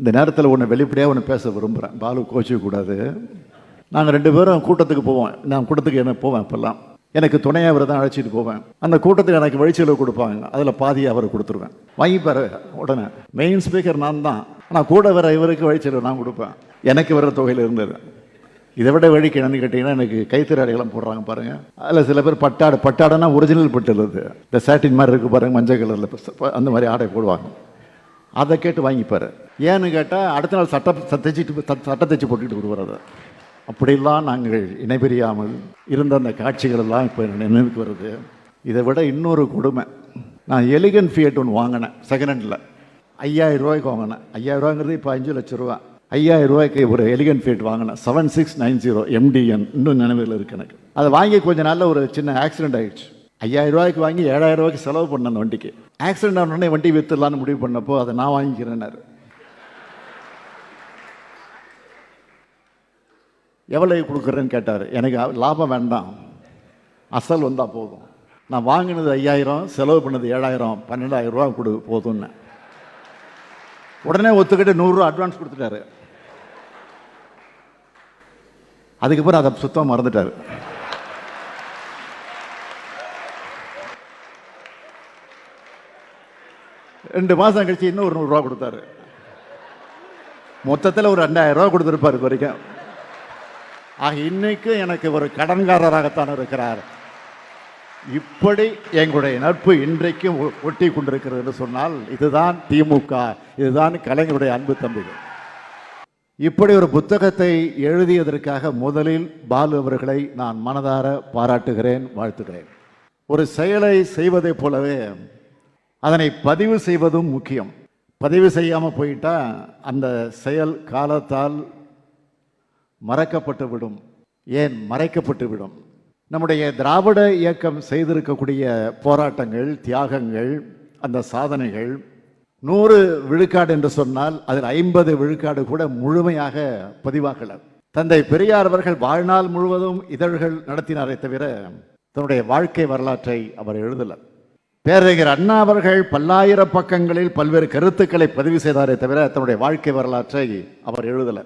இந்த நேரத்தில் ஒன்று வெளிப்படையாக ஒன்று பேச விரும்புகிறேன் பாலு கோச்சிக்க கூடாது. நாங்கள் ரெண்டு பேரும் கூட்டத்துக்கு போவோம். நான் கூட்டத்துக்கு என்ன போவேன் இப்போல்லாம் எனக்கு துணையாக அவர் தான் அழைச்சிட்டு போவேன். அந்த கூட்டத்துக்கு எனக்கு வழிச்செலவு கொடுப்பாங்க. அதில் பாதியை அவர் கொடுத்துருவேன். வாங்கிப்பாரு உடனே. மெயின் ஸ்பீக்கர் நான் தான். ஆனால் கூட வர இவருக்கு வழிச்செலவு நான் கொடுப்பேன். எனக்கு வர தொகையில் இருந்தது. இதை விட வேடிக்கை என்னன்னு கேட்டிங்கன்னா எனக்கு கைத்தறி போடுறாங்க பாருங்கள் அதில் சில பேர் பட்டாடை பட்டாடைனா ஒரிஜினல் பட்டு இது இந்த சாட்டின் மாதிரி இருக்குது பாருங்கள் மஞ்சள் கலரில் அந்த மாதிரி ஆடை போடுவாங்க. அதை கேட்டு வாங்கிப்பார். ஏன்னு கேட்டால் அடுத்த நாள் சட்டை தைச்சிட்டு சட்டை தைச்சு போட்டுக்கிட்டு வருவார் அப்படிலாம் நாங்கள் இணைபிரியாமல் இருந்த அந்த காட்சிகள் எல்லாம் இப்போ நினைவுக்கு வருது. இதை விட இன்னொரு கொடுமை. நான் எலிகன் ஃபியட் ஒன்று வாங்கினேன் செகண்ட் ஹேண்டில் ஐயாயிரம் ரூபாய்க்கு வாங்கினேன். ஐயாயிரம் ரூபாங்கிறது இப்போ அஞ்சு லட்ச ரூபா. ஐயாயிரம் ரூபாய்க்கு ஒரு எலிகன் ஃபியட் வாங்கினேன் seven six nine zero MTN இன்னும் நினைவில் இருக்கு எனக்கு. அதை வாங்கி கொஞ்ச நாளில் ஒரு சின்ன ஆக்சிடென்ட் ஆகிடுச்சு ஐயாயிரம் ரூபாய்க்கு வாங்கி ஏழாயிரம் ரூபாய்க்கு செலவு பண்ணேன் அந்த வண்டிக்கு ஆக்சிடென்ட் ஆனோடனே வண்டி விற்றுலான்னு முடிவு பண்ணப்போ அதை நான் வாங்கிக்கிறேன்னாரு. எவ்வளவு கொடுக்குறேன்னு கேட்டார். எனக்கு லாபம் வேண்டாம். அசல் வந்தால் போதும். நான் வாங்கினது ஐயாயிரம் செலவு பண்ணது ஏழாயிரம் பன்னெண்டாயிரம் ரூபா கொடு போதும்னு. உடனே ஒத்துக்கிட்டு நூறுரூவா அட்வான்ஸ் கொடுத்துட்டாரு. அதுக்கப்புறம் அதை சுத்தம் மறந்துட்டார். ரெண்டு மாதம் கழிச்சு இன்னும் ஒரு நூறுரூவா கொடுத்தாரு. மொத்தத்தில் ஒரு ரெண்டாயிரம் ரூபா கொடுத்துருப்பாரு இது வரைக்கும். ஆக இன்னைக்கு எனக்கு ஒரு கடன்காரராகத்தான் இருக்கிறார். இப்படி எங்களுடைய நட்பு இன்றைக்கும் ஒ- ஒட்டி கொண்டிருக்கிறது என்று சொன்னால் இதுதான் திமுக இதுதான் கலைஞருடைய அன்பு தம்பிகள். இப்படி ஒரு புத்தகத்தை எழுதியதற்காக முதலில் பாலு அவர்களை நான் மனதார பாராட்டுகிறேன் வாழ்த்துகிறேன். ஒரு செயலை செய்வதைப் போலவே அதனை பதிவு செய்வதும் முக்கியம். பதிவு செய்யாமல் போயிட்டா அந்த செயல் காலத்தால் மறக்கப்பட்டு விடும். ஏன்? மறைக்கப்பட்டு விடும். நம்முடைய திராவிட இயக்கம் செய்திருக்கக்கூடிய போராட்டங்கள் தியாகங்கள் அந்த சாதனைகள் நூறு விழுக்காடு என்று சொன்னால் அதில் ஐம்பது விழுக்காடு கூட முழுமையாக பதிவாகலை. தந்தை பெரியார் அவர்கள் வாழ்நாள் முழுவதும் இதழ்கள் நடத்தினாரே தவிர தன்னுடைய வாழ்க்கை வரலாற்றை அவர் எழுதல. பேரறிஞர் அண்ணா அவர்கள் பல்லாயிரம் பக்கங்களில் பல்வேறு கருத்துக்களை பதிவு செய்தாரே தவிர தன்னுடைய வாழ்க்கை வரலாற்றை அவர் எழுதலை.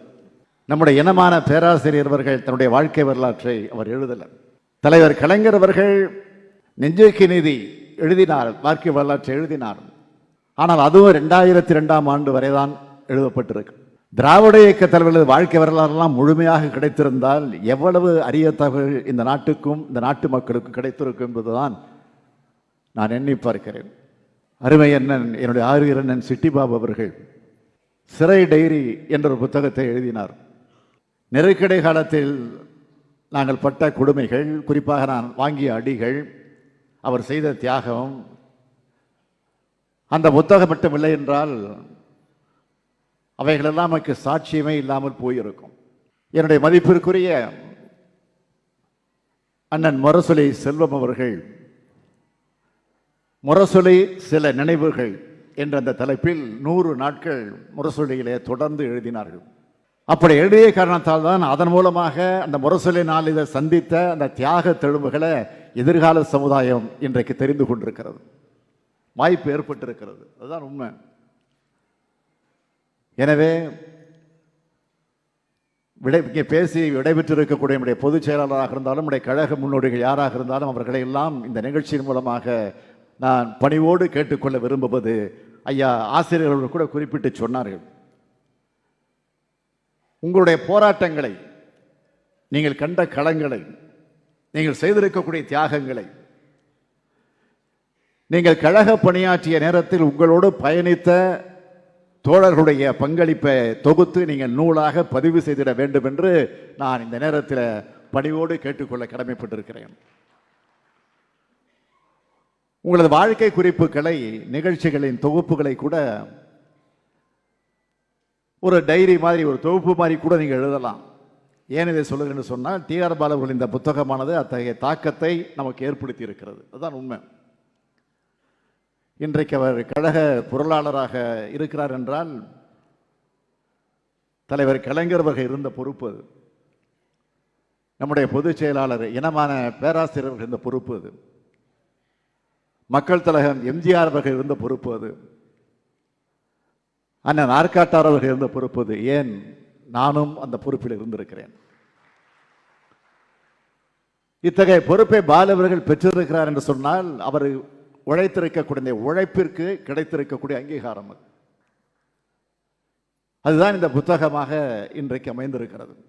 நம்முடைய இனமான பேராசிரியர் அவர்கள் தன்னுடைய வாழ்க்கை வரலாற்றை அவர் எழுதலை. தலைவர் கலைஞர் அவர்கள் நெஞ்சுக்கு நிதி எழுதினார் வாழ்க்கை வரலாற்றை எழுதினார். ஆனால் அதுவும் ரெண்டாயிரத்தி ரெண்டாம் ஆண்டு வரைதான் எழுதப்பட்டிருக்கு. திராவிட இயக்க தலைவர்களது வாழ்க்கை வரலாறுலாம் முழுமையாக கிடைத்திருந்தால் எவ்வளவு அரிய தகவல் இந்த நாட்டுக்கும் இந்த நாட்டு மக்களுக்கும் கிடைத்திருக்கும் என்பதுதான் நான் எண்ணி பார்க்கிறேன். அருமை அண்ணன் என்னுடைய ஆறுகிற அண்ணன் சிட்டிபாபு அவர்கள் சிறை டைரி என்ற ஒரு புத்தகத்தை எழுதினார். நெருக்கடை காலத்தில் நாங்கள் பட்ட கொடுமைகள் குறிப்பாக நான் வாங்கிய அடிகள் அவர் செய்த தியாகம் அந்த புத்தகம் மட்டும் இல்லை என்றால் அவைகளெல்லாம் நமக்கு சாட்சியமே இல்லாமல் போயிருக்கும். என்னுடைய மதிப்பிற்குரிய அண்ணன் முரசொலி செல்வம் அவர்கள் முரசொலி சில நினைவுகள் என்ற அந்த தலைப்பில் நூறு நாட்கள் முரசொலியிலே தொடர்ந்து எழுதினார்கள். அப்படி எழுதிய காரணத்தால் தான் அதன் மூலமாக அந்த முரசொலி நாளிதழ் சந்தித்த அந்த தியாக தெழும்புகளை எதிர்கால சமுதாயம் இன்றைக்கு தெரிந்து கொண்டிருக்கிறது. வாய்ப்பு ஏற்பட்டிருக்கிறது. அதுதான் உண்மை. எனவே விடை இங்கே பேசி விடைபெற்றிருக்கக்கூடிய நம்முடைய பொதுச் செயலாளராக இருந்தாலும் நம்முடைய கழக முன்னோடிகள் யாராக இருந்தாலும் அவர்களை எல்லாம் இந்த நிகழ்ச்சியின் மூலமாக நான் பணிவோடு கேட்டுக்கொள்ள விரும்புவது ஐயா ஆசிரியர்கள் கூட குறிப்பிட்டு சொன்னார்கள். உங்களுடைய போராட்டங்களை நீங்கள் கண்ட களங்களை நீங்கள் செய்திருக்கக்கூடிய தியாகங்களை நீங்கள் கழக பணியாற்றிய நேரத்தில் உங்களோடு பயணித்த தோழர்களுடைய பங்களிப்பை தொகுத்து நீங்கள் நூலாக பதிவு செய்திட வேண்டும் என்று நான் இந்த நேரத்தில் பணிவோடு கேட்டுக்கொள்ள கடமைப்பட்டிருக்கிறேன். உங்களது வாழ்க்கை குறிப்புகளை நிகழ்ச்சிகளின் தொகுப்புகளை கூட ஒரு டைரி மாதிரி ஒரு தொகுப்பு மாதிரி கூட நீங்கள் எழுதலாம். ஏன் இதை சொல்லுங்கன்னு சொன்னால் டிஆர் பாலவர்கள் இந்த புத்தகமானது அத்தகைய தாக்கத்தை நமக்கு ஏற்படுத்தி இருக்கிறது அதுதான் உண்மை. இன்றைக்கு அவர் கழக பொருளாளராக இருக்கிறார் என்றால் தலைவர் கலைஞர் வகை இருந்த பொறுப்பு அது. நம்முடைய பொதுச் செயலாளர் இனமான பேராசிரியர்கள் இருந்த பொறுப்பு அது. மக்கள் தலைவர் எம்ஜிஆர் அவர்கள் இருந்த பொறுப்பு அது. அண்ணன் ஆர்காட்டார் அவர்கள் இருந்த பொறுப்பு அது. ஏன் நானும் அந்த பொறுப்பில் இருந்திருக்கிறேன். இத்தகைய பொறுப்பை பாலவர்கள் பெற்றிருக்கிறார் என்று சொன்னால் அவர் உழைத்திருக்கக்கூடிய உழைப்பிற்கு கிடைத்திருக்கக்கூடிய அங்கீகாரம் அது. அதுதான் இந்த புத்தகமாக இன்றைக்கு அமைந்திருக்கிறது.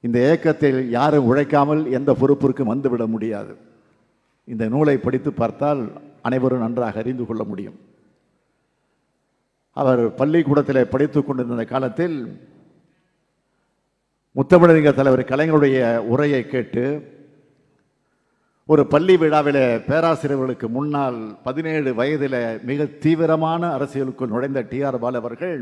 இந்த இயக்கத்தில் யாரும் உழைக்காமல் எந்த பொறுப்பிற்கும் வந்துவிட முடியாது. இந்த நூலை படித்து பார்த்தால் அனைவரும் நன்றாக அறிந்து கொள்ள முடியும். அவர் பள்ளிக்கூடத்தில் படித்துக் கொண்டிருந்த காலத்தில் முத்தமிழறிஞர் தலைவர் கலைஞருடைய உரையை கேட்டு ஒரு பள்ளி விழாவில் பேராசிரியர்களுக்கு முன்னால் பதினேழு வயதில் மிக தீவிரமான அரசியலுக்குள் நுழைந்த டிஆர் பாலு அவர்கள்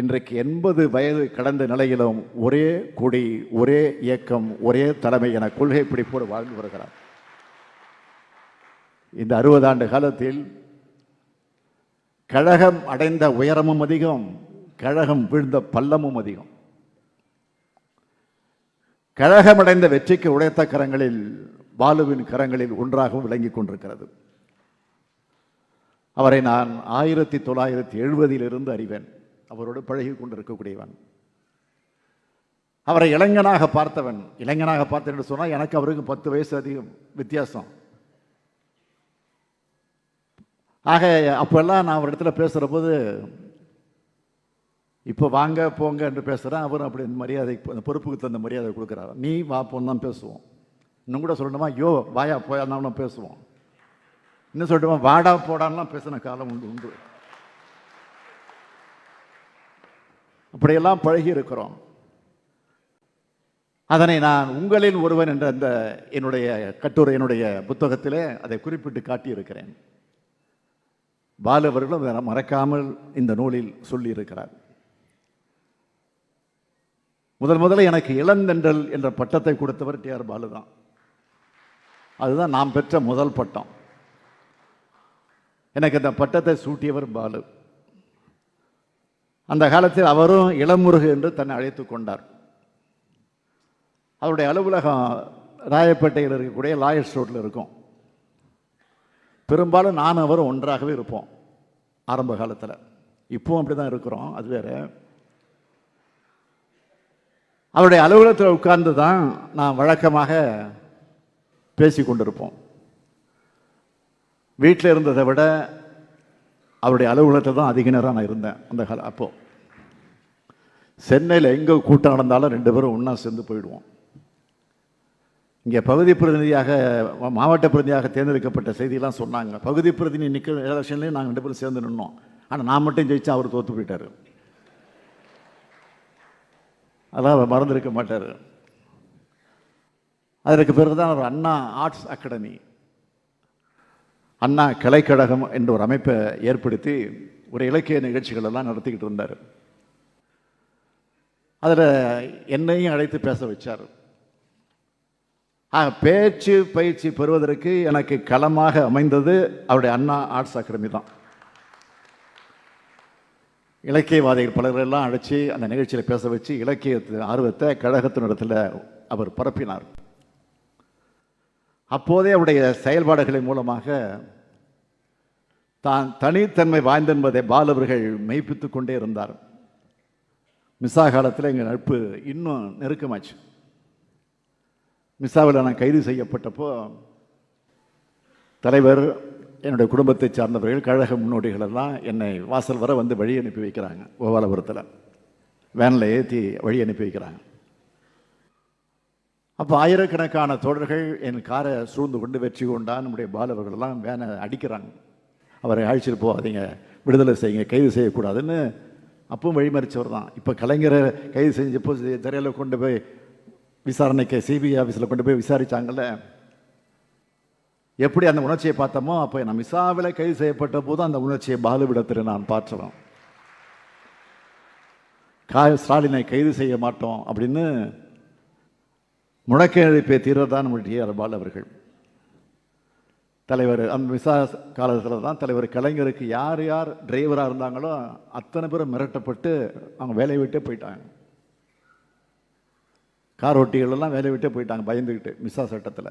இன்றைக்கு எண்பது வயது கடந்த நிலையிலும் ஒரே கொடி ஒரே இயக்கம் ஒரே தலைமை என கொள்கை பிடிப்போடு வாழ்ந்து வருகிறார். இந்த அறுபது ஆண்டு காலத்தில் கழகம் அடைந்த உயரமும் அதிகம் கழகம் விழுந்த பள்ளமும் அதிகம். கழகம் அடைந்த வெற்றிக்கு உடைத்த கரங்களில் பாலுவின் கரங்களில் ஒன்றாகவும் விளங்கிக் கொண்டிருக்கிறது. அவரை நான் ஆயிரத்தி தொள்ளாயிரத்தி எழுபதிலிருந்து அறிவேன். அவரோடு பழகி கொண்டிருக்கக்கூடியவன். அவரை இளைஞனாக பார்த்தவன். இளைஞனாக பார்த்தேன் என்று சொன்னால் எனக்கு அவருக்கு பத்து வயசு அதிகம் வித்தியாசம். ஆக அப்போல்லாம் நான் ஒரு இடத்துல பேசுகிற போது இப்போ வாங்க போங்க என்று பேசுகிறேன் அவரும் அப்படி மரியாதை அந்த பொறுப்புக்கு தகுந்த மரியாதை கொடுக்குறாரு. நீ வா போன்னு தான் பேசுவோம். இன்னும் கூட சொல்லணுமா யோ வாயா போயாதான் பேசுவோம். இன்னும் சொல்லட்டுமா? வாடா போடான்லாம் பேசின காலம் உண்டு உண்டு. அப்படியெல்லாம் பழகி இருக்கிறோம். அதனை நான் உங்களில் ஒருவன் என்ற அந்த என்னுடைய கட்டுரை என்னுடைய புத்தகத்திலே அதை குறிப்பிட்டு காட்டியிருக்கிறேன். பாலு அவர்களும் அதை மறக்காமல் இந்த நூலில் சொல்லியிருக்கிறார். முதல் முதல்ல எனக்கு இளந்தென்றல் என்ற பட்டத்தை கொடுத்தவர் டிஆர் பாலு தான். அதுதான் நாம் பெற்ற முதல் பட்டம். எனக்கு அந்த பட்டத்தை சூட்டியவர் பாலு. அந்த காலத்தில் அவரும் இளமுருகு என்று தன்னை அழைத்து கொண்டார். அவருடைய அலுவலகம் ராயப்பேட்டையில் இருக்கக்கூடிய லாயர்ஸ் ரோட்டில் இருக்கும். பெரும்பாலும் நான் அவரும் ஒன்றாகவே இருப்போம் ஆரம்ப காலத்தில். இப்போவும் அப்படி தான் இருக்கிறோம் அது வேற. அவருடைய அலுவலகத்தில் உட்கார்ந்து தான் நான் வழக்கமாக பேசி கொண்டிருப்போம். வீட்டில் இருந்ததை விட அவருடைய அலுவலகத்தில் தான் அதிக நேரம் நான் இருந்தேன் அந்த கால அப்போது சென்னையில் எங்கே கூட்டம் நடந்தாலும் ரெண்டு பேரும் ஒன்றா சேர்ந்து போயிடுவோம். இங்கே பகுதி பிரதிநிதியாக மாவட்ட பிரதிநிதியாக தேர்ந்தெடுக்கப்பட்ட செய்தியெல்லாம் சொன்னாங்க. பகுதி பிரதிநிதி நிற்கிற எலெக்ஷன்லேயும் நாங்கள் ரெண்டு பேரும் சேர்ந்து நின்னோம். ஆனால் நான் மட்டும் ஜெயிச்சா அவர் தோற்று போயிட்டார். அதான் அவர் மறந்துருக்க மாட்டார். அதற்கு பிறகு தான் அவர் அண்ணா ஆர்ட்ஸ் அகாடமி அண்ணா கலைக்கழகம் என்ற ஒரு அமைப்பை ஏற்படுத்தி ஒரு இலக்கிய நிகழ்ச்சிகள் எல்லாம் நடத்திக்கிட்டு இருந்தார். அதில் என்னையும் அழைத்து பேச வச்சார். ஆக, பேச்சு பயிற்சி பெறுவதற்கு எனக்கு களமாக அமைந்தது அவருடைய அண்ணா ஆர்ட்ஸ் அகாடமி தான். இலக்கியவாதிகள் பலரெல்லாம் அழைச்சி அந்த நிகழ்ச்சியில் பேச வச்சு இலக்கியத்து ஆர்வத்தை கழகத்தினிடத்தில் அவர் பரப்பினார். அப்போதே அவருடைய செயல்பாடுகளின் மூலமாக தான் தனித்தன்மை வாய்ந்தென்பதை பாலவர்கள் மெய்ப்பித்து கொண்டே இருந்தார். மிசா காலத்தில் எங்கள் நட்பு இன்னும் நெருக்கமாச்சு. மிசாவில் நான் கைது செய்யப்பட்டப்போ தலைவர் என்னுடைய குடும்பத்தை சார்ந்தவர்கள் கழக முன்னோடிகள் எல்லாம் என்னை வாசல் வர வந்து வழி அனுப்பி வைக்கிறாங்க கோபாலபுரத்தில். வேனில் ஏற்றி வழி அனுப்பி வைக்கிறாங்க. அப்போ ஆயிரக்கணக்கான தோழர்கள் என் காரை சூழ்ந்து கொண்டு வெற்றி கொண்டா நம்முடைய பாலவர்கள்லாம் வேனை அடிக்கிறாங்க. அவரை அழைச்சிட்டு போகாதீங்க விடுதலை செய்யுங்க கைது செய்யக்கூடாதுன்னு அப்பவும் வழிமறிச்சவர் தான். இப்போ கலைஞரை கைது செஞ்சப்போ திரையில் கொண்டு போய் விசாரணைக்கு சிபிஐ ஆஃபீஸில் கொண்டு போய் விசாரிச்சாங்கல்ல. எப்படி அந்த உணர்ச்சியை பார்த்தோமோ அப்போ நான் மிசாவில் கைது செய்யப்பட்ட போது அந்த உணர்ச்சியை பாலுவிடத்தில் நான் பார்த்துறோம் கா ஸ்டாலினை கைது செய்ய மாட்டோம் அப்படின்னு முழக்க எழுப்பிய தீர்வர் தான் நம்முடைய அவர்கள். தலைவர் அந்த விசா காலத்தில் தான் தலைவர் கலைஞருக்கு யார் யார் டிரைவராக இருந்தாங்களோ அத்தனை பேரும் மிரட்டப்பட்டு அவங்க வேலையை விட்டே போயிட்டாங்க. கார் ஓட்டிகளெல்லாம் வேலை வேலையை விட்டே போயிட்டாங்க பயந்துக்கிட்டு மிஸ்ஸா சட்டத்தில்.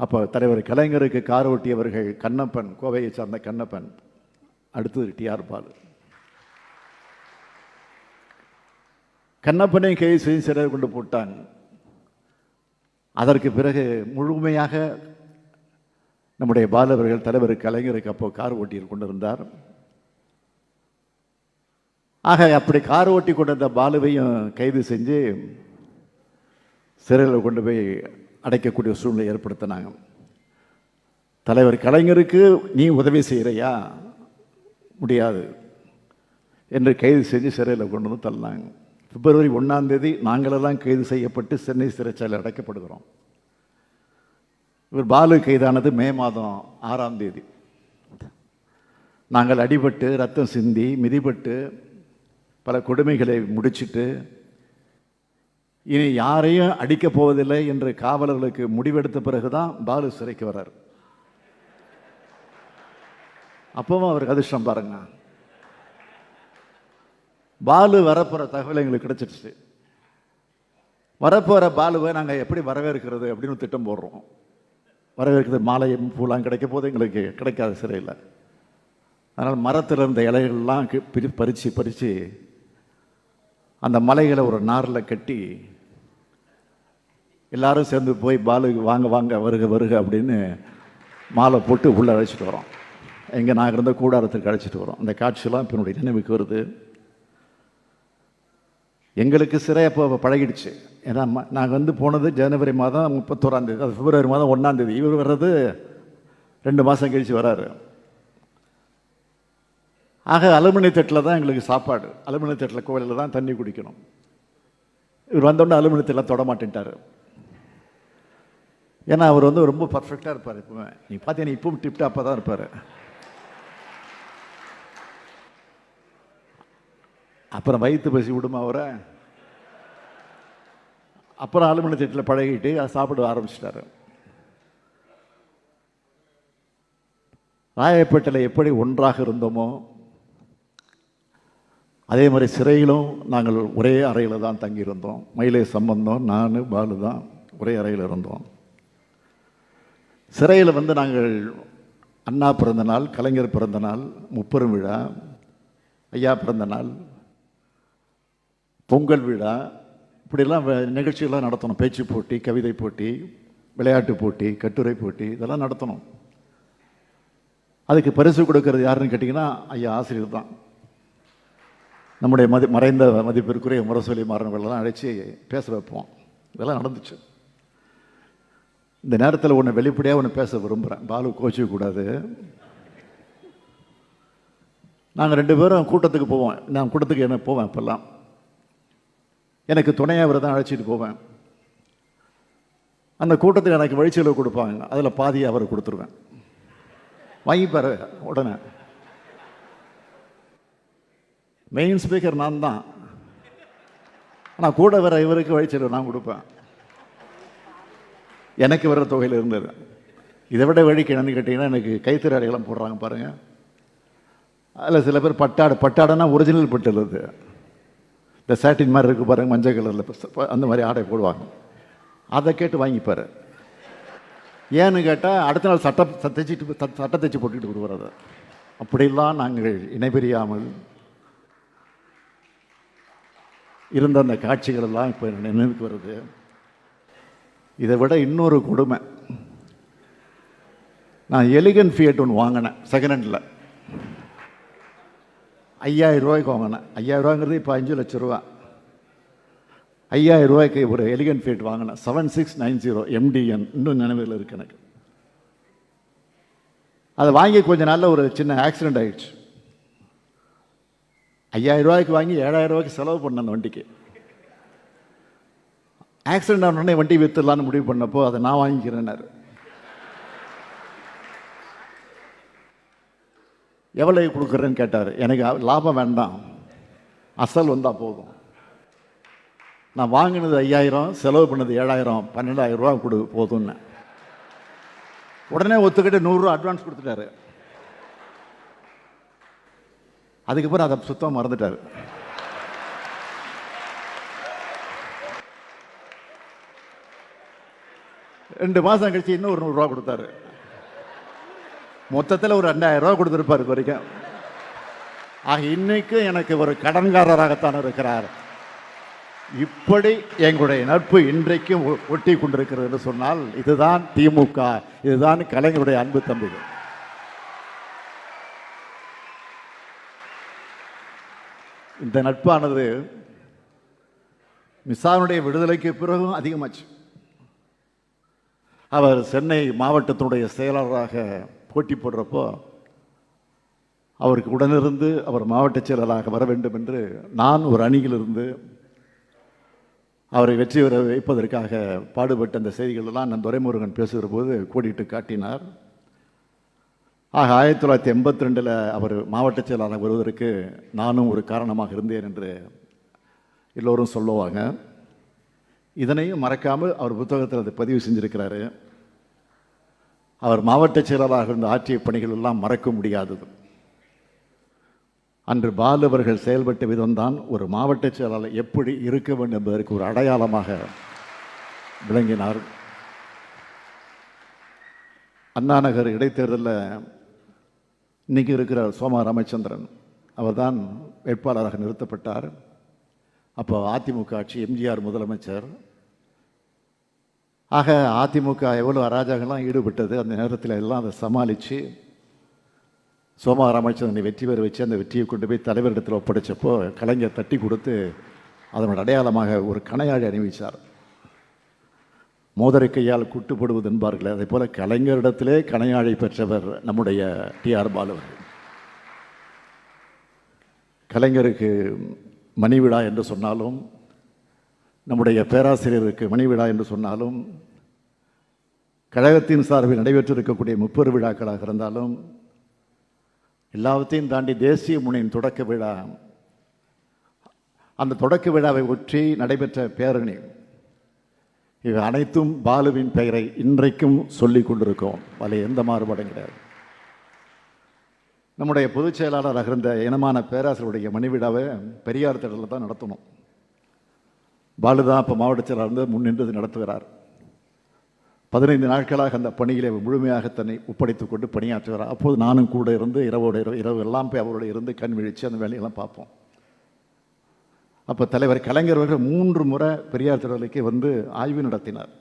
அப்போ தலைவர் கலைஞருக்கு கார் ஓட்டியவர்கள் கண்ணப்பன் கோவையை சார்ந்த கண்ணப்பன் அடுத்தது டிஆர் பாலு. கண்ணப்பனை கை. செய்து சிறையில் கொண்டு போட்டாங்க அதற்கு பிறகு முழுமையாக நம்முடைய பாலவர்கள் தலைவர் கலைஞருக்கு அப்போ கார் ஓட்டியில் கொண்டிருந்தார் ஆக அப்படி கார் ஓட்டி கொண்டிருந்த பாலுவையும் கைது செஞ்சு சிறையில் கொண்டு போய் அடைக்கக்கூடிய சூழ்நிலை ஏற்படுத்தினாங்க. தலைவர் கலைஞருக்கு நீ உதவி செய்கிறையா முடியாது. என்று கைது செஞ்சு சிறையில் கொண்டு வந்து தள்ளினாங்க. பிப்ரவரி ஒன்றாந்தேதி நாங்களெல்லாம் கைது செய்யப்பட்டு சென்னை சிறைச்சாலையில் அடைக்கப்படுகிறோம். இவர் பாலு கைதானது மே மாதம் ஆறாம் தேதி. நாங்கள் அடிபட்டு ரத்தம் சிந்தி மிதிபட்டு பல கொடுமைகளை முடிச்சுட்டு இனி யாரையும் அடிக்கப் போவதில்லை என்று காவலர்களுக்கு முடிவெடுத்த பிறகுதான் பாலு சிறைக்கு வர்றார். அப்பவும் அவருக்கு அதிர்ஷ்டம் பாருங்க. பாலு வரப்போகிற தகவல் எங்களுக்கு கிடைச்சிருச்சு. வரப்போகிற பாலுவை நாங்கள் எப்படி வரவேற்கிறது அப்படின்னு ஒரு திட்டம் போடுறோம். வரவேற்கிறது மாலையும் பூலாம் கிடைக்க போது எங்களுக்கு கிடைக்காது சிறையில். அதனால் மரத்தில் இருந்த இலைகள்லாம் கி- பிரி பறித்து பறித்து அந்த மலைகளை ஒரு நாரில் கட்டி எல்லாரும் சேர்ந்து போய் பாலு வாங்க வாங்க வருக வருக அப்படின்னு மாலை போட்டு உள்ளே அழைச்சிட்டு வரோம். எங்கே நாங்கள் இருந்த கூடாரத்துக்கு அழைச்சிட்டு வரோம். அந்த காட்சியெல்லாம் இப்போ என்னுடைய நினைவுக்கு வருது. எங்களுக்கு சிறை அப்போ பழகிடுச்சு. ஏன்னா நாங்கள் வந்து போனது ஜனவரி மாதம் முப்பத்தோராந்தேதி அது பிப்ரவரி மாதம் ஒன்றாந்தேதி இவர் வர்றது ரெண்டு மாதம் கழித்து வராரு. ஆக அலுமினிய தட்டில் தான் எங்களுக்கு சாப்பாடு. அலுமினிய தட்டில் கோவிலில் தான் தண்ணி குடிக்கணும். இவர் வந்தோடனே அலுமினிய தட்டில் தொட மாட்டேன்ட்டார். ஏன்னா அவர் வந்து ரொம்ப பர்ஃபெக்டாக இருப்பார் எப்பவுமே நீ பார்த்தீங்கன்னா இப்பவும் டிப்டாப்பாக தான் இருப்பார். அப்புறம் வயிற்று பசி விடுமா அவரை? அப்புறம் அலுமினிய தட்டில் பழகிட்டு அதை சாப்பிட ஆரம்பிச்சிட்டாரு. ராயப்பேட்டையில் எப்படி ஒன்றாக இருந்தோமோ அதே மாதிரி சிறையிலும் நாங்கள் ஒரே அறையில் தான் தங்கியிருந்தோம். மயிலை சம்பந்தம் நான் பாலு தான் ஒரே அறையில் இருந்தோம். சிறையில் வந்து நாங்கள் அண்ணா பிறந்த நாள் கலைஞர் பிறந்த நாள் முப்பெரும் விழா ஐயா பிறந்த நாள் பொங்கல் விழா இப்படிலாம் நிகழ்ச்சிகள்லாம் நடத்தணும். பேச்சு போட்டி கவிதை போட்டி விளையாட்டு போட்டி கட்டுரை போட்டி இதெல்லாம் நடத்தணும். அதுக்கு பரிசு கொடுக்கறது யாருன்னு கேட்டிங்கன்னா ஐயா ஆசிரியர் தான். நம்முடைய மதி மறைந்த மதிப்பிற்குரிய முரசொலி மாறனவர்களெல்லாம் அழைச்சி பேச வைப்போம். இதெல்லாம் நடந்துச்சு. இந்த நேரத்தில் ஒன்று வெளிப்படையாக ஒன்று பேச விரும்புகிறேன் பாலு கோச்சிக்க கூடாது. நாங்கள் ரெண்டு பேரும் கூட்டத்துக்கு போவோம். நான் கூட்டத்துக்கு என்ன போவேன் இப்போல்லாம் எனக்கு துணையாக அவரை தான் அழைச்சிட்டு போவேன். அந்த கூட்டத்தில் எனக்கு வழிச்செலவு கொடுப்பாங்க. அதில் பாதியை அவர் கொடுத்துருவேன். வாங்கிப்பார் உடனே. மெயின் ஸ்பீக்கர் நான் தான் ஆனால் கூட வர இவருக்கு வழிச்சிரு நான் கொடுப்பேன் எனக்கு வர தொகையில் இருந்தது இதை விட வழிக்கு என்னன்னு கேட்டிங்கன்னா எனக்கு கைத்திராடைகள்லாம் போடுறாங்க பாருங்கள் அதில் சில பேர் பட்டாடு பட்டாடைனா ஒரிஜினல் பட்டு அது இந்த சாட்டின் மாதிரி இருக்கு பாருங்கள் மஞ்சள் கலரில் அந்த மாதிரி ஆடை போடுவாங்க அதை கேட்டு வாங்கிப்பார் ஏன்னு கேட்டால் அடுத்த நாள் சட்டை தைச்சிட்டு சட்டை தைச்சு போட்டுக்கிட்டு வருவார் அப்படிலாம் நாங்கள் இணைபெரியாமல் இருந்த அந்த காட்சிகள் எல்லாம் இப்போ நினைவுக்கு வருது. இதை விட இன்னொரு கொடுமை. நான் எலிகன் ஃபியட் ஒன்று வாங்கினேன் செகண்ட் ஹேண்டில் ஐயாயிரம் ரூபாய்க்கு வாங்கினேன். ஐயாயிரம் ரூபாங்கிறது இப்போ அஞ்சு லட்ச ரூபா. ஐயாயிரம் ரூபாய்க்கு ஒரு எலிகன் ஃபீட் வாங்கினேன். Seven six nine zero MTN இன்னும் நினைவில் இருக்கு எனக்கு. அதை வாங்கி கொஞ்ச நாளில் ஒரு சின்ன ஆக்சிடென்ட் ஆகிடுச்சு ஐயாயிரம் ரூபாய்க்கு வாங்கி ஏழாயிரம் ரூபாய்க்கு செலவு பண்ணேன் அந்த வண்டிக்கு. ஆக்சிடென்ட் ஆன உடனே வண்டி விற்றுலான்னு முடிவு பண்ணப்போ அதை நான் வாங்கிக்கிறேன்னாரு. எவ்வளவு கொடுக்குறேன்னு கேட்டார். எனக்கு லாபம் வேண்டாம். அசல் வந்தால் போதும். நான் வாங்கினது ஐயாயிரம் செலவு பண்ணது ஏழாயிரம் பன்னெண்டாயிரம் ரூபா கொடு போதும்னு. உடனே ஒத்துக்கிட்டு நூறுரூவா அட்வான்ஸ் கொடுத்துட்டாரு. அதுக்கப்புறம் அதை சுத்தமாக மறந்துட்டார். ரெண்டு மாதம் கழிச்சு இன்னும் ஒரு நூறுரூவா கொடுத்தாரு. மொத்தத்தில் ஒரு ரெண்டாயிரம் ரூபா கொடுத்துருப்பாரு இது வரைக்கும். ஆக இன்னைக்கு எனக்கு ஒரு கடன்காரராகத்தான் இருக்கிறார். இப்படி எங்களுடைய நட்பு இன்றைக்கும் ஒ- ஒட்டி கொண்டிருக்கிறது என்று சொன்னால் இதுதான் திமுக இதுதான் கலைஞருடைய அன்பு தம்பிகள். இந்த நட்பானது மிசானுடைய விடுதலைக்கு பிறகும் அதிகமாச்சு. அவர் சென்னை மாவட்டத்தினுடைய செயலாளராக போட்டி போடுறப்போ அவருக்கு உடனிருந்து அவர் மாவட்ட செயலராக வர வேண்டும் என்று நான் ஒரு அணியிலிருந்து அவரை வெற்றி பெற வைப்பதற்காக பாடுபட்ட அந்த செய்திகளெல்லாம் நான் துரைமுருகன் பேசுகிற போது கோடிட்டு காட்டினார். ஆக ஆயிரத்தி தொள்ளாயிரத்தி எண்பத்தி ரெண்டில் அவர் மாவட்ட செயலாளர் வருவதற்கு நானும் ஒரு காரணமாக இருந்தேன் என்று எல்லோரும் சொல்லுவாங்க. இதனையும் மறக்காமல் அவர் புத்தகத்தில் அதை பதிவு செஞ்சுருக்கிறாரு. அவர் மாவட்ட செயலாளராக இருந்த ஆற்றிய பணிகள் எல்லாம் மறக்க முடியாதது. அன்று பாலு அவர்கள் செயல்பட்ட விதம்தான் ஒரு மாவட்ட செயலாளர் எப்படி இருக்க வேண்டும் என்பதற்கு ஒரு அடையாளமாக விளங்கினார். அண்ணாநகர் இடைத்தேர்தலில் இன்றைக்கி இருக்கிறார் சோமா ராமச்சந்திரன் அவர்தான் வேட்பாளராக நிறுத்தப்பட்டார். அப்போ அதிமுக ஆட்சி எம்ஜிஆர் முதலமைச்சர். ஆக அதிமுக எவ்வளோ அராஜகம்லாம் ஈடுபட்டது அந்த நேரத்தில் எல்லாம் அதை சமாளித்து சோமா ராமச்சந்திரனை வெற்றி பெற வச்சு அந்த வெற்றியை கொண்டு போய் தலைவரிடத்தில் ஒப்படைச்சப்போ கலைஞர் தட்டி கொடுத்து அதனோட அடையாளமாக ஒரு கணையாழி அணிவிச்சார். மோதரை கையால் குட்டுப்படுவது என்பார்கள் அதே போல் கலைஞரிடத்திலே கணையாழி பெற்றவர் நம்முடைய டிஆர் பாலு அவர்கள். கலைஞருக்கு மணிவிழா என்று சொன்னாலும் நம்முடைய பேராசிரியருக்கு மணிவிழா என்று சொன்னாலும் கழகத்தின் சார்பில் நடைபெற்றிருக்கக்கூடிய முப்பெரு விழாக்களாக இருந்தாலும் எல்லாவற்றையும் தாண்டி தேசிய முனையின் தொடக்க விழா அந்த தொடக்க விழாவை ஒற்றி நடைபெற்ற பேரணி இவை அனைத்தும் பாலுவின் பெயரை இன்றைக்கும் சொல்லிக் கொண்டிருக்கோம் அதில் எந்த மாறுபாடும் கிடையாது. நம்முடைய பொதுச் செயலாளராக இருந்த இனமான பேராசிரியருடைய மணிவிடாவை பெரியார் திடலில் தான் நடத்தணும். பாலு தான் இப்போ மாவட்ட செயலாளர் இருந்து முன்னின்று நடத்துகிறார். பதினைந்து நாட்களாக அந்த பணியிலே முழுமையாக தன்னை ஒப்படைத்துக் கொண்டு பணியாற்றுகிறார். அப்போது நானும் கூட இருந்து இரவோட இரவு இரவு எல்லாம் போய் அவரோட இருந்து கண் விழித்து அந்த வேலையெல்லாம் பார்ப்போம். அப்போ தலைவர் கலைஞர் அவர்கள் மூன்று முறை பெரியார் திடலுக்கு வந்து ஆய்வு நடத்தினார்.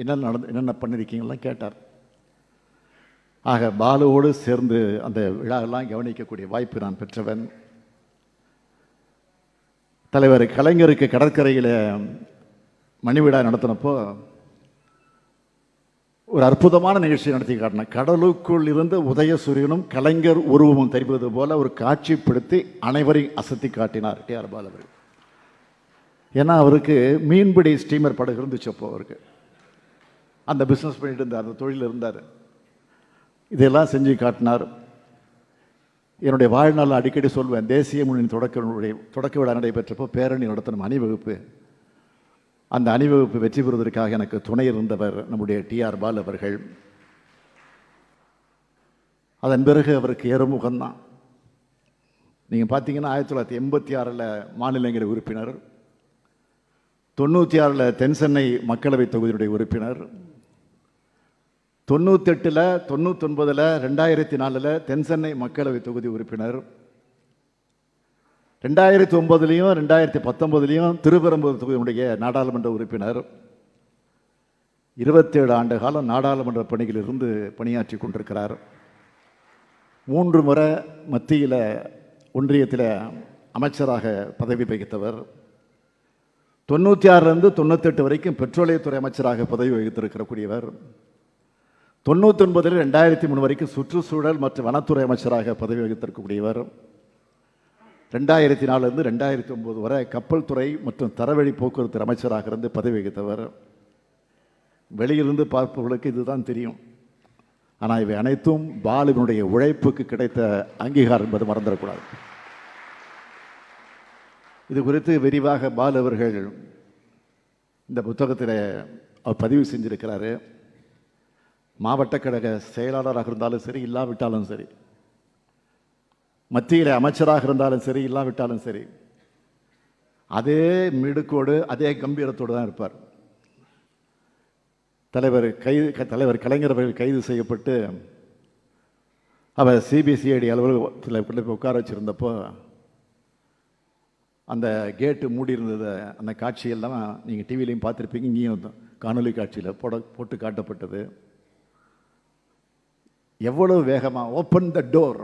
என்னென்ன நடந்து என்னென்ன பண்ணியிருக்கீங்கலாம் கேட்டார். ஆக பாலுவோடு சேர்ந்து அந்த விழாவெல்லாம் கவனிக்கக்கூடிய வாய்ப்பு நான் பெற்றவன். தலைவர் கலைஞருக்கு கடற்கரையில் மணிவிழா நடத்தினப்போ ஒரு அற்புதமான நிகழ்ச்சி நடத்தி காட்டினேன் கடலுக்குள் இருந்த உதயசூரியனும் கலைஞர் உருவமும் தெரிவது போல ஒரு காட்சிப்படுத்தி அனைவரையும் அசத்தி காட்டினார் டிஆர் ஆர் பாலவர்கள் ஏன்னா அவருக்கு மீன்பிடி ஸ்டீமர் படகு இருந்துச்சு அப்போ அவருக்கு. அந்த பிஸ்னஸ் பண்ணிட்டு இருந்தார் அந்த தொழில் இருந்தார். இதெல்லாம் செஞ்சு காட்டினார். என்னுடைய வாழ்நாள் அடிக்கடி சொல்வேன் தேசிய முன்னணி தொடக்க தொடக்க விழா நடைபெற்றப்போ பேரணி நடத்தணும் அணிவகுப்பு. அந்த அணிவகுப்பு வெற்றி பெறுவதற்காக எனக்கு துணை இருந்தவர் நம்முடைய டிஆர் பால் அவர்கள். அதன் பிறகு அவருக்கு ஏறுமுகம்தான். நீங்கள் பார்த்தீங்கன்னா ஆயிரத்தி தொள்ளாயிரத்தி எண்பத்தி ஆறில் மாநிலங்களவை உறுப்பினர். தொண்ணூற்றி ஆறில் தென்சென்னை மக்களவை தொகுதியுடைய உறுப்பினர். தொண்ணூத்தெட்டில் தொண்ணூத்தொன்பதில் ரெண்டாயிரத்தி நாலில் தென்சென்னை மக்களவை தொகுதி உறுப்பினர். ரெண்டாயிரத்தி ஒம்பதுலேயும் ரெண்டாயிரத்தி பத்தொம்பதுலேயும் திருப்பெரும்பூர் தொகுதியுடைய நாடாளுமன்ற உறுப்பினர். இருபத்தேழு ஆண்டு காலம் நாடாளுமன்ற பணியிலிருந்து பணியாற்றி கொண்டிருக்கிறார். மூன்று முறை மத்தியில் ஒன்றியத்தில் அமைச்சராக பதவி வகித்தவர். தொண்ணூற்றி ஆறுலேருந்து தொண்ணூத்தெட்டு வரைக்கும் பெட்ரோலியத்துறை அமைச்சராக பதவி வகித்திருக்கிறக்கூடியவர் தொண்ணூத்தொன்பதில் ரெண்டாயிரத்தி மூணு வரைக்கும் சுற்றுச்சூழல் மற்றும் வனத்துறை அமைச்சராக பதவி வகித்திருக்கக்கூடியவர். ரெண்டாயிரத்தி நாலுலேருந்து ரெண்டாயிரத்தி ஒம்பது வரை கப்பல் துறை மற்றும் தரவழி போக்குவரத்து அமைச்சராக இருந்து பதவி வகித்தவர். வெளியிலிருந்து பார்ப்பவர்களுக்கு இதுதான் தெரியும். ஆனால் இவை அனைத்தும் பாலுவினுடைய உழைப்புக்கு கிடைத்த அங்கீகாரம் என்பது மறந்துடக்கூடாது. இது குறித்து விரிவாக பாலு அவர்கள் இந்த புத்தகத்தில் அவர் பதிவு செஞ்சுருக்கிறாரு. மாவட்ட கழக செயலாளராக இருந்தாலும் சரி இல்லாவிட்டாலும் சரி மத்தியில் அமைச்சராக இருந்தாலும் சரி இல்லாவிட்டாலும் சரி அதே மிடுக்கோடு அதே கம்பீரத்தோடு தான் இருப்பார். தலைவர் கைது க- தலைவர் கலைஞர் அவர்கள் கைது செய்யப்பட்டு அவர் சிபிசிஐடி அலுவலகத்தில் கொண்டு போய் உட்கார வச்சுருந்தப்போ அந்த கேட்டு மூடி இருந்ததை அந்த காட்சியெல்லாம் நீங்கள் டிவிலையும் பார்த்துருப்பீங்க இங்கேயும் காணொலி காட்சியில் போட போட்டு காட்டப்பட்டது. எவ்வளவு வேகமாக ஓப்பன் த டோர்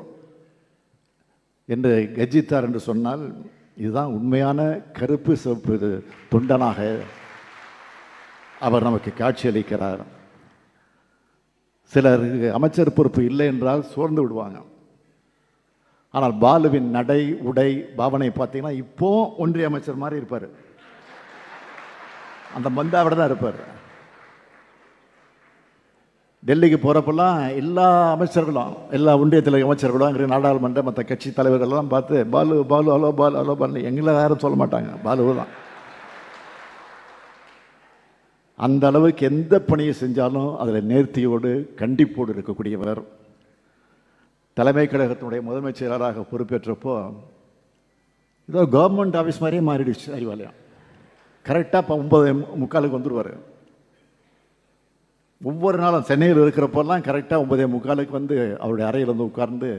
என்று கர்ஜித்தார் என்று சொன்னால் இதுதான் உண்மையான கருப்பு சிவப்பு இது தொண்டனாக அவர் நமக்கு காட்சியளிக்கிறார் சிலருக்கு அமைச்சர் பொறுப்பு இல்லை என்றால் சோர்ந்து விடுவாங்க. ஆனால் பாலுவின் நடை உடை பாவனை பார்த்தீங்கன்னா இப்போ ஒன்றிய அமைச்சர் மாதிரி இருப்பார். அந்த மந்தாவோட தான் இருப்பார். டெல்லிக்கு போகிறப்பெல்லாம் எல்லா அமைச்சர்களும் எல்லா ஒன்றியத்தில் அமைச்சர்களும் அங்கே நாடாளுமன்ற மற்ற கட்சி தலைவர்கள்லாம் பார்த்து பாலு பாலு அலோ பாலு அலோ பாலு எங்களை யாரும் சொல்ல மாட்டாங்க. பாலு தான். அந்த அளவுக்கு எந்த பணியை செஞ்சாலும் அதில் நேர்த்தியோடு கண்டிப்போடு இருக்கக்கூடியவர். தலைமை கழகத்தினுடைய முதன்மைச் செயலராக பொறுப்பேற்றப்போ ஏதோ கவர்மெண்ட் ஆஃபீஸ் மாதிரியே மாறிடுச்சு அறிவாலயம். கரெக்டாக இப்போ ஒம்பது முக்காலுக்கு வந்துடுவார் ஒவ்வொரு நாளும் சென்னையில் இருக்கிறப்போலாம் கரெக்டாக ஒன்பதே முக்காலுக்கு வந்து அவருடைய அறையில் வந்து உட்கார்ந்து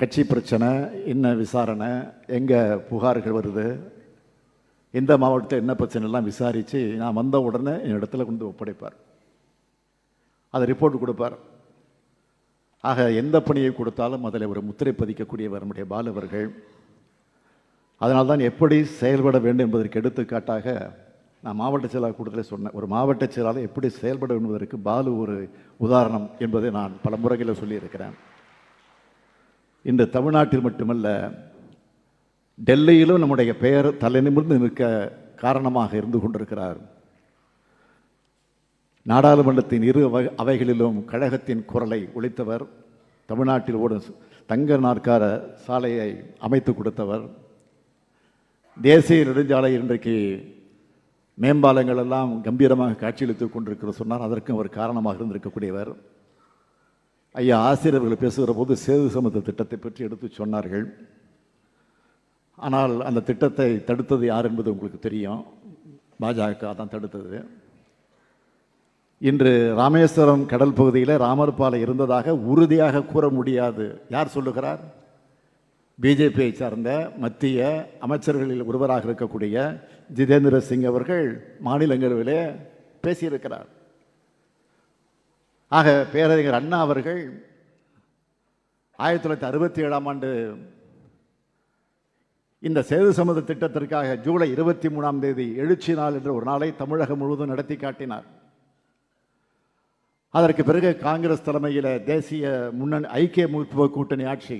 கட்சி பிரச்சனை என்ன விசாரணை எங்கே புகார்கள் வருது எந்த மாவட்டத்தில் என்ன பிரச்சனைலாம் விசாரித்து நான் வந்த உடனே என் இடத்துல கொண்டு ஒப்படைப்பார். அதை ரிப்போர்ட் கொடுப்பார். ஆக எந்த பணியை கொடுத்தாலும் அதில் ஒரு முத்திரை பதிக்கக்கூடியவர் நம்முடைய பாலு அவர்கள். அதனால்தான் எப்படி செயல்பட வேண்டும் என்பதற்கு எடுத்துக்காட்டாக நான் மாவட்ட செயலாளர் கூட்டத்தில் சொன்னேன். ஒரு மாவட்ட செயலாளர் எப்படி செயல்பட என்பதற்கு பாலு ஒரு உதாரணம் என்பதை நான் பல முறைகளில் சொல்லியிருக்கிறேன். இந்த தமிழ்நாட்டில் மட்டுமல்ல டெல்லியிலும் நம்முடைய பெயர் தலைநிமிர்ந்து நிற்க காரணமாக இருந்து கொண்டிருக்கிறார். நாடாளுமன்றத்தின் இரு அவைகளிலும் கழகத்தின் குரலை ஒழித்தவர் தமிழ்நாட்டில் ஓடும் தங்க நாற்கார சாலையை அமைத்து கொடுத்தவர். தேசிய நெடுஞ்சாலை இன்றைக்கு மேம்பாலங்கள் எல்லாம் கம்பீரமாக காட்சியளித்துக் கொண்டிருக்கிற சொன்னார் அதற்கும் அவர் காரணமாக இருந்திருக்கக்கூடியவர். ஐயா ஆசிரியர்கள் பேசுகிற போது சேது சமத்த திட்டத்தை பற்றி எடுத்து சொன்னார்கள். ஆனால் அந்த திட்டத்தை தடுத்தது யார் என்பது உங்களுக்கு தெரியும். பாஜக தான் தடுத்தது. இன்று ராமேஸ்வரம் கடல் பகுதியில் ராமர் பாலை இருந்ததாக உறுதியாக கூற முடியாது. யார் சொல்லுகிறார்? பிஜேபியை சார்ந்த மத்திய அமைச்சர்களில் ஒருவராக இருக்கக்கூடிய ஜிதேந்திர சிங் அவர்கள் மாநிலங்களவிலே பேசியிருக்கிறார். ஆக பேரறிஞர் அண்ணா அவர்கள் ஆயிரத்தி தொள்ளாயிரத்தி அறுபத்தி ஏழாம் ஆண்டு இந்த சேது சமூக திட்டத்திற்காக ஜூலை இருபத்தி மூணாம் தேதி எழுச்சி நாள் என்ற ஒரு நாளை தமிழகம் முழுவதும் நடத்தி காட்டினார். அதற்கு பிறகு காங்கிரஸ் தலைமையில் தேசிய முன்னணி ஐக்கிய முற்போக்கு கூட்டணி ஆட்சி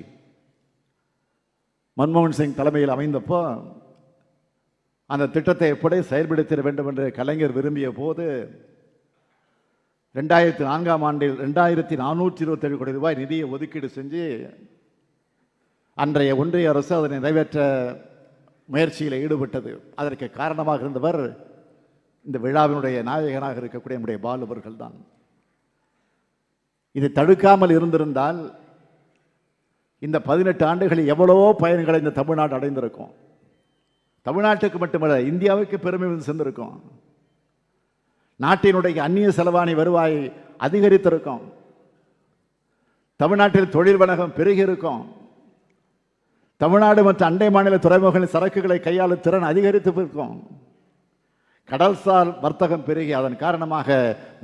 மன்மோகன் சிங் தலைமையில் அமைந்தப்போ அந்த திட்டத்தை எப்படி செயல்படுத்திட வேண்டும் என்று கலைஞர் விரும்பிய போது ரெண்டாயிரத்தி நான்காம் ஆண்டில் ரெண்டாயிரத்தி நானூற்றி இருபத்தேழு கோடி ரூபாய் நிதியை ஒதுக்கீடு செஞ்சு அன்றைய ஒன்றிய அரசு அதனை நிறைவேற்ற முயற்சியில் ஈடுபட்டது. அதற்கு காரணமாக இருந்தவர் இந்த விழாவினுடைய நாயகனாக இருக்கக்கூடிய நம்முடைய பாலுவர்கள் தான் இதை தடுக்காமல் இருந்திருந்தால் இந்த பதினெட்டு ஆண்டுகளில் எவ்வளவோ பயன்களை இந்த தமிழ்நாடு அடைந்திருக்கும். தமிழ்நாட்டுக்கு மட்டுமல்ல இந்தியாவுக்கு பெருமை வந்து சென்றிருக்கும் நாட்டினுடைய அந்நிய செலவாணி வருவாய் அதிகரித்திருக்கும். தமிழ்நாட்டில் தொழில் வணக்கம் பெருகி இருக்கும். தமிழ்நாடு மற்றும் அண்டை மாநில துறைமுகங்களின் சரக்குகளை கையாளும் திறன் அதிகரித்து இருக்கும் கடல்சார் வர்த்தகம் பெருகி அதன் காரணமாக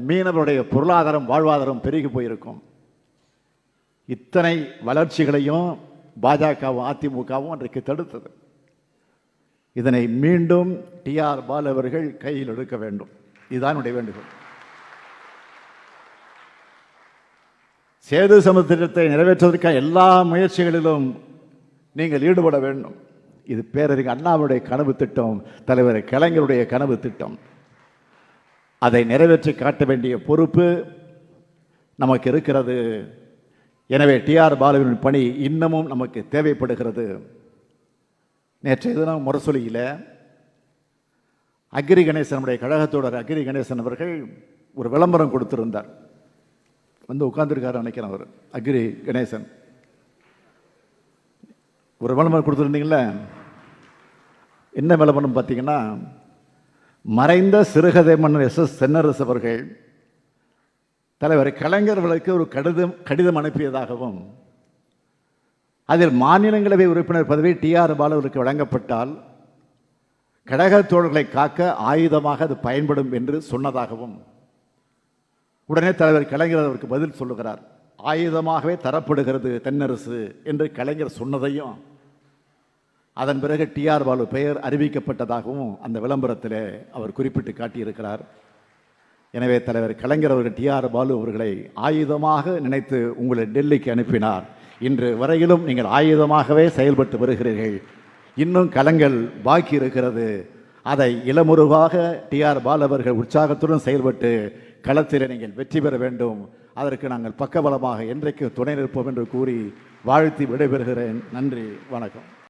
மீனவருடைய பொருளாதாரம் வாழ்வாதாரம் பெருகி போயிருக்கும். இத்தனை வளர்ச்சிகளையும் பாஜகவும் அதிமுகவும் அன்றைக்கு தடுத்தது. இதனை மீண்டும் டிஆர் பால் அவர்கள் கையில் எடுக்க வேண்டும். இதுதான் என்னுடைய வேண்டுகோள். சேது சமுத்திரத்தை நிறைவேற்றுவதற்காக எல்லா முயற்சிகளிலும் நீங்கள் ஈடுபட வேண்டும். இது பேரறிஞர் அண்ணாவுடைய கனவு திட்டம் தலைவர் கலைஞருடைய கனவு திட்டம். அதை நிறைவேற்றி காட்ட வேண்டிய பொறுப்பு நமக்கு இருக்கிறது. எனவே டிஆர் பாலுவின் பணி இன்னமும் நமக்கு தேவைப்படுகிறது. நேற்றைய தினம் முரசொலியில் அக்ரி கணேசன் நம்முடைய கழகத்தோட அக்ரி கணேசன் அவர்கள் ஒரு விளம்பரம் கொடுத்திருந்தார். வந்து உட்கார்ந்துருக்காரு நினைக்கிறேன் அவர் அக்ரி கணேசன். ஒரு விளம்பரம் கொடுத்துருந்தீங்களே என்ன விளம்பரம் பார்த்தீங்கன்னா மறைந்த சிறுகதை மன்னர் எஸ் எஸ் தென்னரசு அவர்கள் தலைவர் கலைஞர்களுக்கு ஒரு கடிதம் கடிதம் அனுப்பியதாகவும் அதில் மாநிலங்களவை உறுப்பினர் பதவி டிஆர் பாலுவிற்கு வழங்கப்பட்டால் கடகத் தோழர்களை காக்க ஆயுதமாக அது பயன்படும் என்று சொன்னதாகவும் உடனே தலைவர் கலைஞர் அதற்கு பதில் சொல்லுகிறார். ஆயுதமாகவே தரப்படுகிறது தென்னரசு என்று கலைஞர் சொன்னதையும் அதன் பிறகு டிஆர் பாலு பெயர் அறிவிக்கப்பட்டதாகவும் அந்த விளம்பரத்திலே அவர் குறிப்பிட்டு காட்டியிருக்கிறார். எனவே தலைவர் கலைஞர் அவர்கள் டிஆர் பாலு அவர்களை ஆயுதமாக நினைத்து உங்களை டெல்லிக்கு அனுப்பினார். இன்று வரையிலும் நீங்கள் ஆயுதமாகவே செயல்பட்டு வருகிறீர்கள். இன்னும் களங்கள் பாக்கி இருக்கிறது. அதை இளமுருவாக டிஆர் பால் அவர்கள் உற்சாகத்துடன் செயல்பட்டு களத்தில் நீங்கள் வெற்றி பெற வேண்டும். அதற்கு நாங்கள் பக்கபலமாக என்றைக்கு துணை நிற்போம் என்று கூறி வாழ்த்தி விடைபெறுகிறேன். நன்றி வணக்கம்.